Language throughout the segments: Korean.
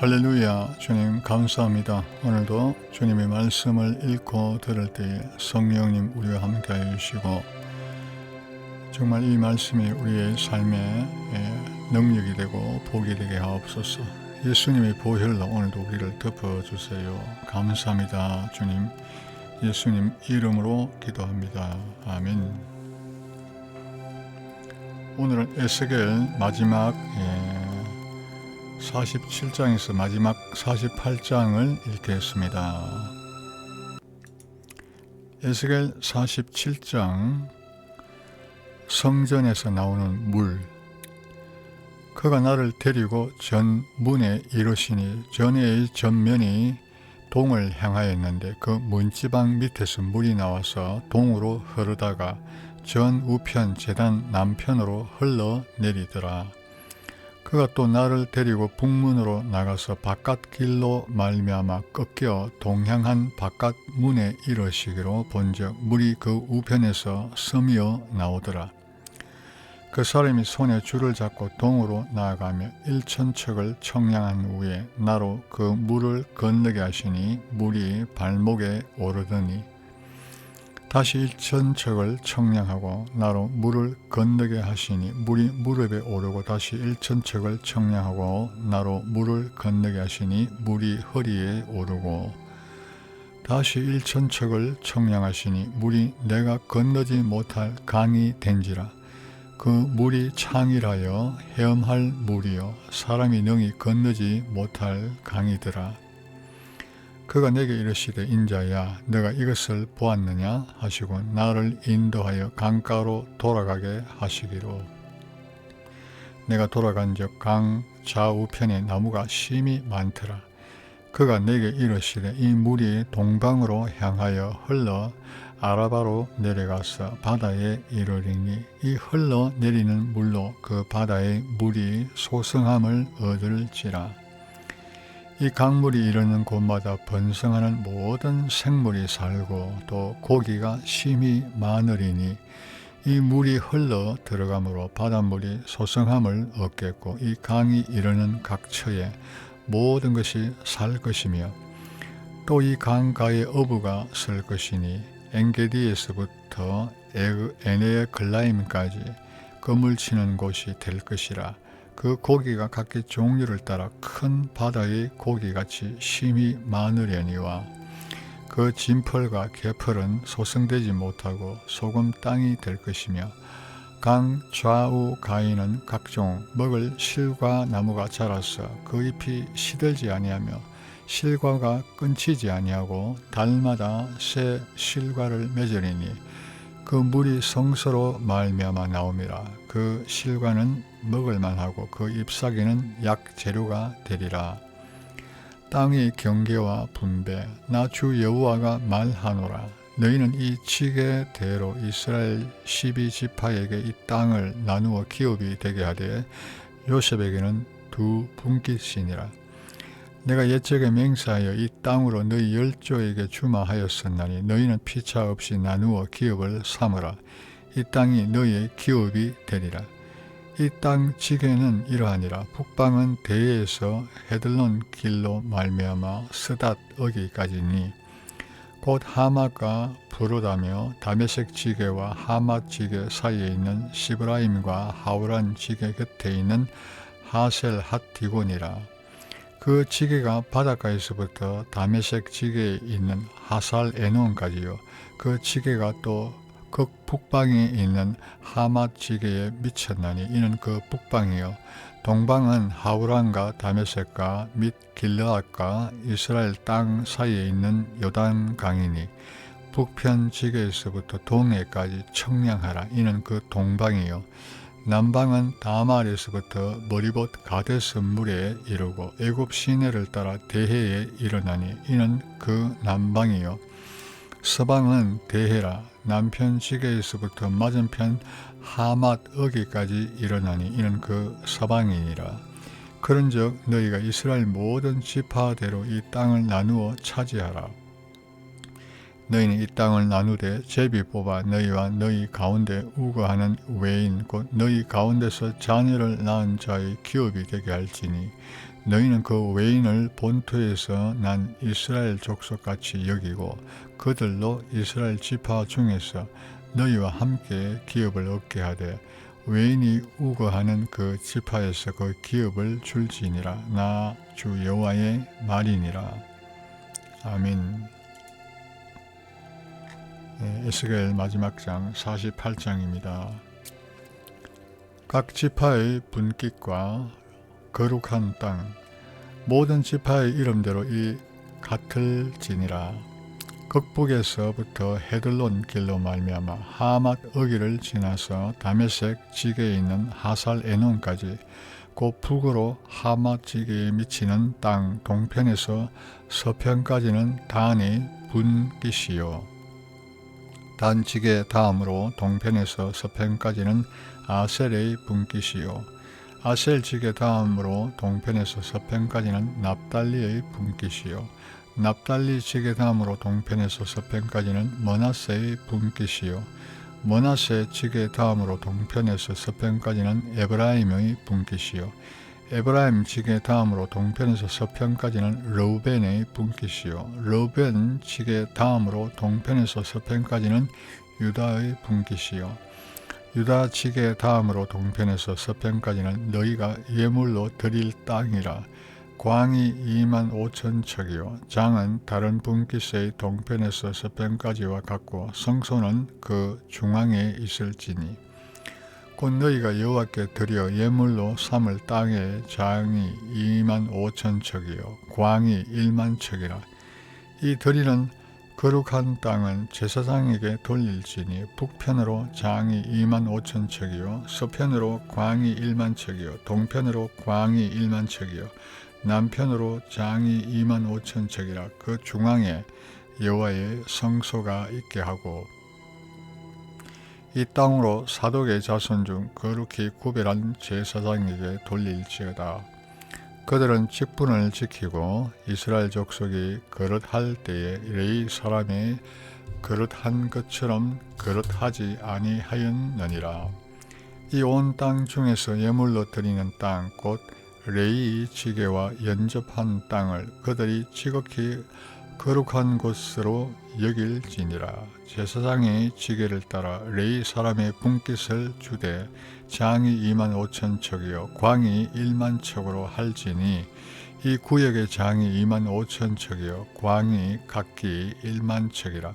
할렐루야 주님 감사합니다. 오늘도 주님의 말씀을 읽고 들을 때에 성령님 우리와 함께 해 주시고 정말 이 말씀이 우리의 삶에 예, 능력이 되고 복이 되게 하옵소서. 예수님의 보혈로 오늘도 우리를 덮어 주세요. 감사합니다. 주님. 예수님 이름으로 기도합니다. 아멘. 오늘은 에스겔 마지막 예, 47장에서 마지막 48장을 읽겠습니다. 에스겔 47장 성전에서 나오는 물 그가 나를 데리고 전 문에 이르시니 전의 전면이 동을 향하였는데 그 문지방 밑에서 물이 나와서 동으로 흐르다가 전 우편 재단 남편으로 흘러 내리더라. 그가 또 나를 데리고 북문으로 나가서 바깥 길로 말미암아 꺾여 동향한 바깥 문에 이르시기로 본즉 물이 그 우편에서 섬이어 나오더라. 그 사람이 손에 줄을 잡고 동으로 나아가며 일천척을 청량한 후에 나로 그 물을 건너게 하시니 물이 발목에 오르더니 다시 일천척을 청량하고 나로 물을 건너게 하시니 물이 무릎에 오르고 다시 일천척을 청량하고 나로 물을 건너게 하시니 물이 허리에 오르고 다시 일천척을 청량하시니 물이 내가 건너지 못할 강이 된지라. 그 물이 창이라여 헤엄할 물이요. 사람이 능히 건너지 못할 강이더라 그가 내게 이르시되 인자야 내가 이것을 보았느냐? 하시고 나를 인도하여 강가로 돌아가게 하시기로. 내가 돌아간즉 강 좌우편에 나무가 심이 많더라. 그가 내게 이르시되 이 물이 동방으로 향하여 흘러 아라바로 내려가서 바다에 이르리니 이 흘러 내리는 물로 그 바다의 물이 소성함을 얻을지라 이 강물이 이르는 곳마다 번성하는 모든 생물이 살고 또 고기가 심히 많으리니 이 물이 흘러 들어가므로 바닷물이 소성함을 얻겠고 이 강이 이르는 각처에 모든 것이 살 것이며 또 이 강가에 어부가 쓸 것이니 엔게디에서부터 에네의 글라임까지 그물치는 곳이 될 것이라 그 고기가 각기 종류를 따라 큰 바다의 고기같이 심히 많으려니와 그 진펄과 개펄은 소성되지 못하고 소금 땅이 될 것이며 강 좌우 가에는 각종 먹을 실과 나무가 자라서 그 잎이 시들지 아니하며 실과가 끊치지 아니하고 달마다 새 실과를 맺으리니 그 물이 성서로 말미암아 나옴이라 그 실과는 먹을 만하고 그 잎사귀는 약 재료가 되리라. 땅의 경계와 분배 나 주 여호와가 말하노라. 너희는 이 지게대로 이스라엘 12지파에게 이 땅을 나누어 기업이 되게 하되 요셉에게는 두 분깃이니라 내가 옛적에 맹세하여 이 땅으로 너희 열조에게 주마하였었나니 너희는 피차 없이 나누어 기업을 삼으라. 이 땅이 너희의 기업이 되리라. 이 땅 지게는 이러하니라. 북방은 대에서 헤들론 길로 말미암아 스닷 어기까지니? 곧 하맛과 부르다며 다메섹 지게와 하맛 지게 사이에 있는 시브라임과 하우란 지게 곁에 있는 하셀 핫디곤이라 그 지게가 바닷가에서부터 다메섹 지게에 있는 하살 에논까지요. 그 지게가 또 극북방에 있는 하맛 지게에 미쳤나니 이는 그 북방이요. 동방은 하우란과 다메섹과 및 길르앗과 이스라엘 땅 사이에 있는 요단 강이니 북편 지게에서부터 동해까지 청량하라. 이는 그 동방이요. 남방은 다말에서부터 머리봇 가데스 물에 이르고 애굽 시내를 따라 대해에 일어나니 이는 그 남방이요. 서방은 대해라. 남편 지게에서부터 맞은편 하맛 어기까지 일어나니 이는 그 서방이니라. 그런즉 너희가 이스라엘 모든 지파대로 이 땅을 나누어 차지하라 너희는 이 땅을 나누되 제비 뽑아 너희와 너희 가운데 우거하는 외인 곧 너희 가운데서 자녀를 낳은 자의 기업이 되게 할지니 너희는 그 외인을 본토에서 난 이스라엘 족속같이 여기고 그들로 이스라엘 지파 중에서 너희와 함께 기업을 얻게 하되 외인이 우거하는 그 지파에서 그 기업을 줄지니라. 나 주 여호와의 말이니라. 아멘. 네, 에스겔 마지막 장 48장입니다. 각 지파의 분깃과 거룩한 땅 모든 지파의 이름대로 이 같을 지니라 극북에서부터 헤들론 길로 말미암아 하맛 어기를 지나서 다메섹 지게에 있는 하살 에논까지 곧 북으로 하맛 지게에 미치는 땅 동편에서 서편까지는 단의 분깃이요 단지게 다음으로 동편에서 서편까지는 아셀의 분깃이요. 아셀 지게 다음으로 동편에서 서편까지는 납달리의 분깃이요. 납달리 지게 다음으로 동편에서 서편까지는 머나세의 분깃이요. 머나세 지게 다음으로 동편에서 서편까지는 에브라임의 분깃이요 에브라임 지게 다음으로 동편에서 서편까지는 르우벤의 분깃이요. 르우벤 지게 다음으로 동편에서 서편까지는 유다의 분깃이요. 유다 지게 다음으로 동편에서 서편까지는 너희가 예물로 드릴 땅이라. 광이 2만 5천 척이요. 장은 다른 분깃의 동편에서 서편까지와 같고 성소는 그 중앙에 있을지니 곧 너희가 여호와께 드려 예물로 삼을 땅의 장이 2만 5천 척이요 광이 1만 척이라. 이 드리는 거룩한 땅은 제사장에게 돌릴지니 북편으로 장이 2만 5천 척이요 서편으로 광이 1만 척이요 동편으로 광이 1만 척이요 남편으로 장이 2만 5천 척이라. 그 중앙에 여호와의 성소가 있게 하고 이 땅으로 사독의 자손 중 거룩히 구별한 제사장에게 돌릴지어다. 그들은 직분을 지키고 이스라엘 족속이 거릇할 때에 레이 사람의 거릇한 것처럼 거릇하지 아니하였느니라. 이 온 땅 중에서 예물로 드리는 땅 곧 레이 지게와 연접한 땅을 그들이 지극히 거룩한 곳으로 여길지니라. 제사장의 지게를 따라 레이 사람의 분깃을 주되 장이 2만 5천 척이요 광이 1만 척으로 할지니 이 구역의 장이 2만 5천 척이요 광이 각기 1만 척이라.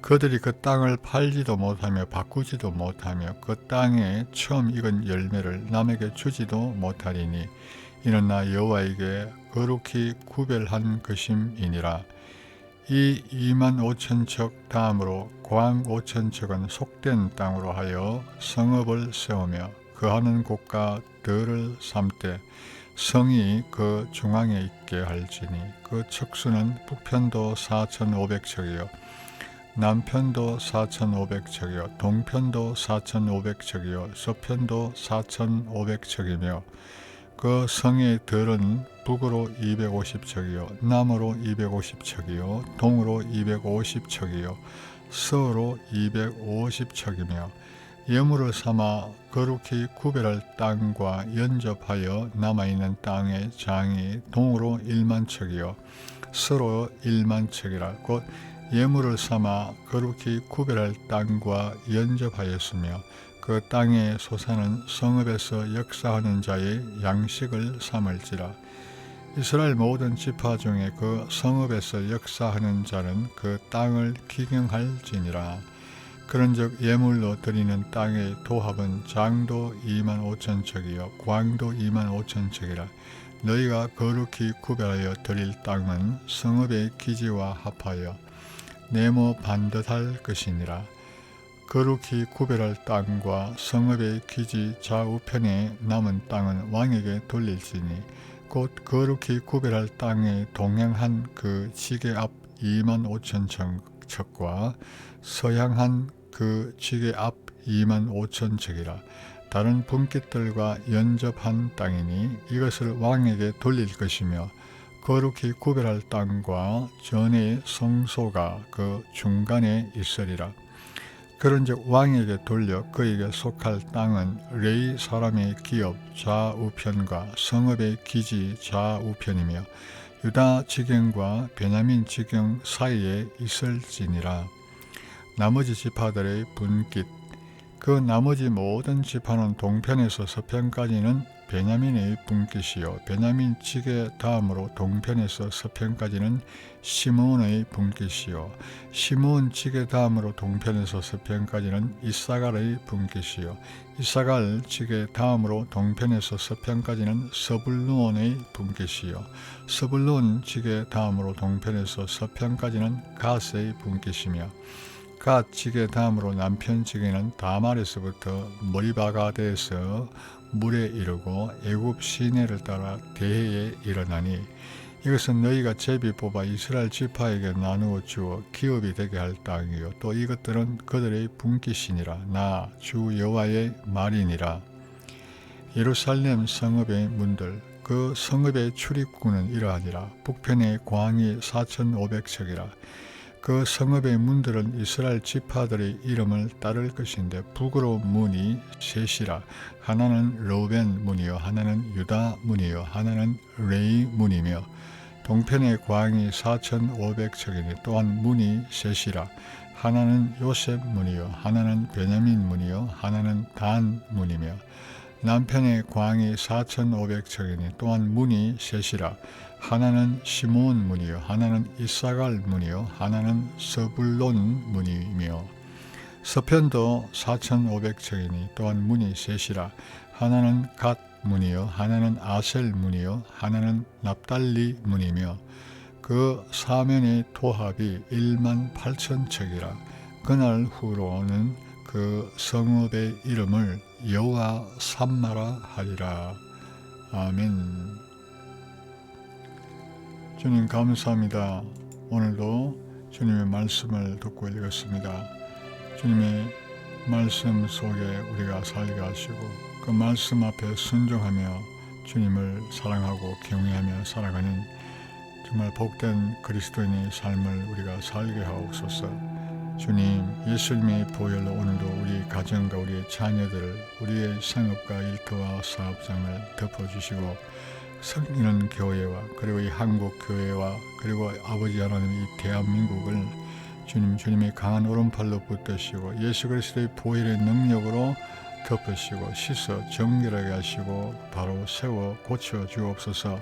그들이 그 땅을 팔지도 못하며 바꾸지도 못하며 그 땅에 처음 익은 열매를 남에게 주지도 못하리니 이는 나 여호와에게 거룩히 구별한 것임이니라 이 2만 5천 척 다음으로 광 5천 척은 속된 땅으로 하여 성읍을 세우며 거하는 곳과 들을 삼되 성이 그 중앙에 있게 할지니 그 척수는 북편도 4,500척이요 남편도 4,500척이요 동편도 4,500척이요 서편도 4,500척이며 그 성의 들은 북으로 250척이요 남으로 250척이요 동으로 250척이요 서로 250척이며 예물을 삼아 거룩히 구별할 땅과 연접하여 남아있는 땅의 장이 동으로 1만 척이요 서로 1만 척이라. 곧 예물을 삼아 거룩히 구별할 땅과 연접하였으며 그 땅의 소사는 성읍에서 역사하는 자의 양식을 삼을지라. 이스라엘 모든 지파 중에 그 성읍에서 역사하는 자는 그 땅을 기경할지니라. 그런즉 예물로 드리는 땅의 도합은 장도 2만 5천 척이요 광도 2만 5천 척이라. 너희가 거룩히 구별하여 드릴 땅은 성읍의 기지와 합하여 네모 반듯할 것이니라 거룩히 구별할 땅과 성읍의 기지 좌우편에 남은 땅은 왕에게 돌릴지니 곧 거룩히 구별할 땅에 동행한 그 지게 앞 2만 5천 척과 서향한 그 지게 앞 2만 5천 척이라 다른 분깃들과 연접한 땅이니 이것을 왕에게 돌릴 것이며 거룩히 구별할 땅과 전의 성소가 그 중간에 있으리라. 그런즉 왕에게 돌려 그에게 속할 땅은 레이 사람의 기업 좌우편과 성읍의 기지 좌우편이며 유다 지경과 베냐민 지경 사이에 있을지니라. 나머지 지파들의 분깃 그 나머지 모든 지파는 동편에서 서편까지는 베냐민의 분깃이요 베냐민 지게 다음으로 동편에서 서편까지는 시므온의 분깃이요 시므온 지게 다음으로 동편에서 서편까지는 이사갈의 분깃이요 이사갈 지게 다음으로 동편에서 서편까지는 서불루온의 분깃이요 서불루온 지게 다음으로 동편에서 서편까지는 가스의 분깃이며 갓 지게 다음으로 남편 지게는 다말에서부터 머리바가드에서 물에 이르고 애굽 시내를 따라 대해에 일어나니 이것은 너희가 제비 뽑아 이스라엘 지파에게 나누어 주어 기업이 되게 할 땅이요. 또 이것들은 그들의 분깃이니라. 나 주 여호와의 말이니라. 예루살렘 성읍의 문들 그 성읍의 출입구는 이러하니라. 북편의 광이 4,500척이라 그 성읍의 문들은 이스라엘 지파들의 이름을 따를 것인데 북으로 문이 셋이라. 하나는 로벤 문이요 하나는 유다 문이요 하나는 레이 문이며 동편의 광이 4,500척이니 또한 문이 셋이라. 하나는 요셉 문이요 하나는 베냐민 문이요 하나는 단 문이며 남편의 광이 4,500척이니 또한 문이 셋이라 하나는 시몬 문이요 하나는 이사갈 문이요 하나는 서불론 문이며 서편도 4,500척이니 또한 문이 셋이라. 하나는 갓 문이요 하나는 아셀 문이요 하나는 납달리 문이며 그 사면의 토합이 1만 8천 척이라. 그날 후로는 그 성읍의 이름을 여호와 삼마라 하리라. 아멘. 주님 감사합니다. 오늘도 주님의 말씀을 듣고 읽었습니다. 주님의 말씀 속에 우리가 살게 하시고 그 말씀 앞에 순종하며 주님을 사랑하고 경외하며 살아가는 정말 복된 그리스도인의 삶을 우리가 살게 하옵소서. 주님, 예수님의 보혈로 오늘도 우리 가정과 우리의 자녀들을 우리의 상업과 일터와 사업장을 덮어주시고 섬기는 교회와 그리고 이 한국 교회와 그리고 아버지 하나님 이 대한민국을 주님 주님의 강한 오른팔로 붙드시고 예수 그리스도의 보혈의 능력으로 덮으시고 씻어 정결하게 하시고 바로 세워 고쳐 주옵소서.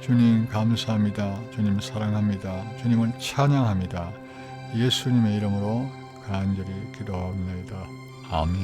주님 감사합니다. 주님 사랑합니다. 주님을 찬양합니다. 예수님의 이름으로 간절히 기도합니다. 아멘